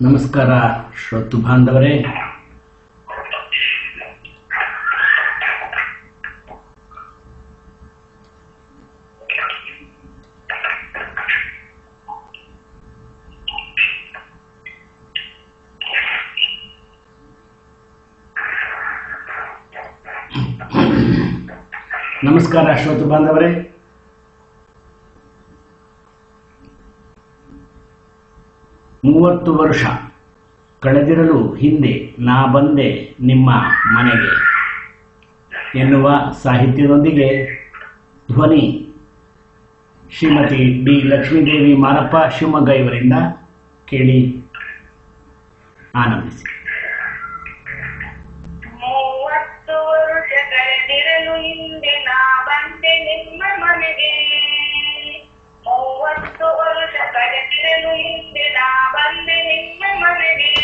ನಮಸ್ಕಾರ ಶ್ರೋತು ಬಾಂಧವರೇ ನಮಸ್ಕಾರ ಶ್ರೋತು ಬಾಂಧವರೇ ಮೂವತ್ತು ವರ್ಷ. ಕಳೆದಿರಲು ಹಿಂದೆ ನಾ ಬಂದೆ ನಿಮ್ಮ ಮನೆಗೆ. ಎನ್ನುವ ಸಾಹಿತ್ಯದೊಂದಿಗೆ ಧ್ವನಿ. ಶ್ರೀಮತಿ ಡಿ ಲಕ್ಷ್ಮೀದೇವಿ ಮಾರಪ್ಪ ಶಿವಮೊಗ್ಗ ಇವರಿಂದ ಕೇಳಿ ಆನಂದಿಸಿ. ಮೂವತ್ತು ವರ್ಷ ಕಳೆದಿರಲು ಹಿಂದೆ ನಾ ಬಂದೆ ನಿಮ್ಮ ಮನೆಗೆ. ಮೂವತ್ತು ವರ್ಷ ಕಳೆದಿರಲು ಹಿಂದೆ ಮಗನೇ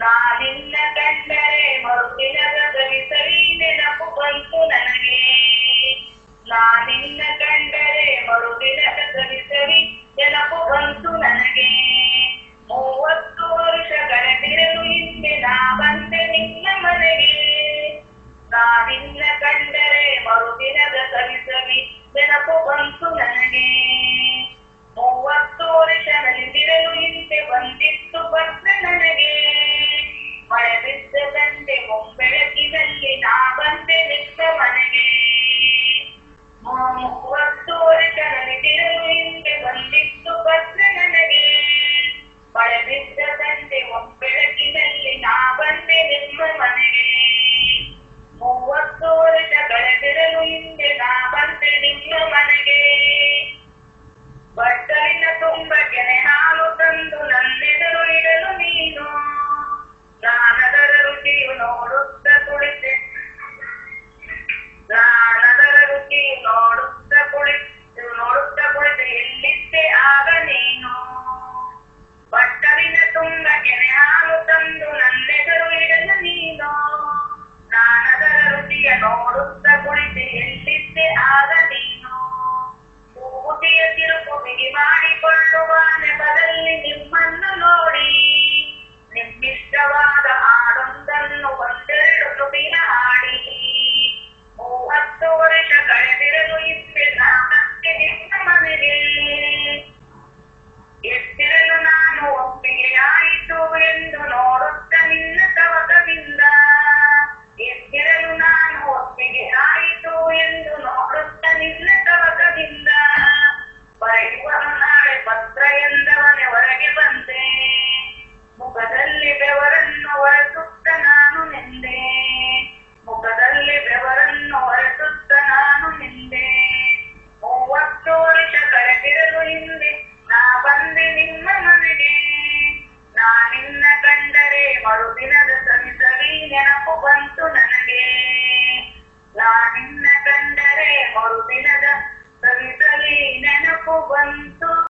ನಾನಿನ್ನ ಕಂಡರೆ ಮರುದಿನದ ಗಳಿಸಲಿ ನೆನಪು ಬಂತು ನನಗೆ. ನಾನಿನ್ನ ಕಂಡರೆ ಮರುದಿನದ ನಿನ್ನಿಂದೆ ಆಗ ನೀನು ಮೂಗುತಿಯ ತಿರುಪು ತಿರುಪುವಿಗೆ ಮಾಡಿಕೊಳ್ಳುವ ನೆಪದಲ್ಲಿ ನಿಮ್ಮ juventud.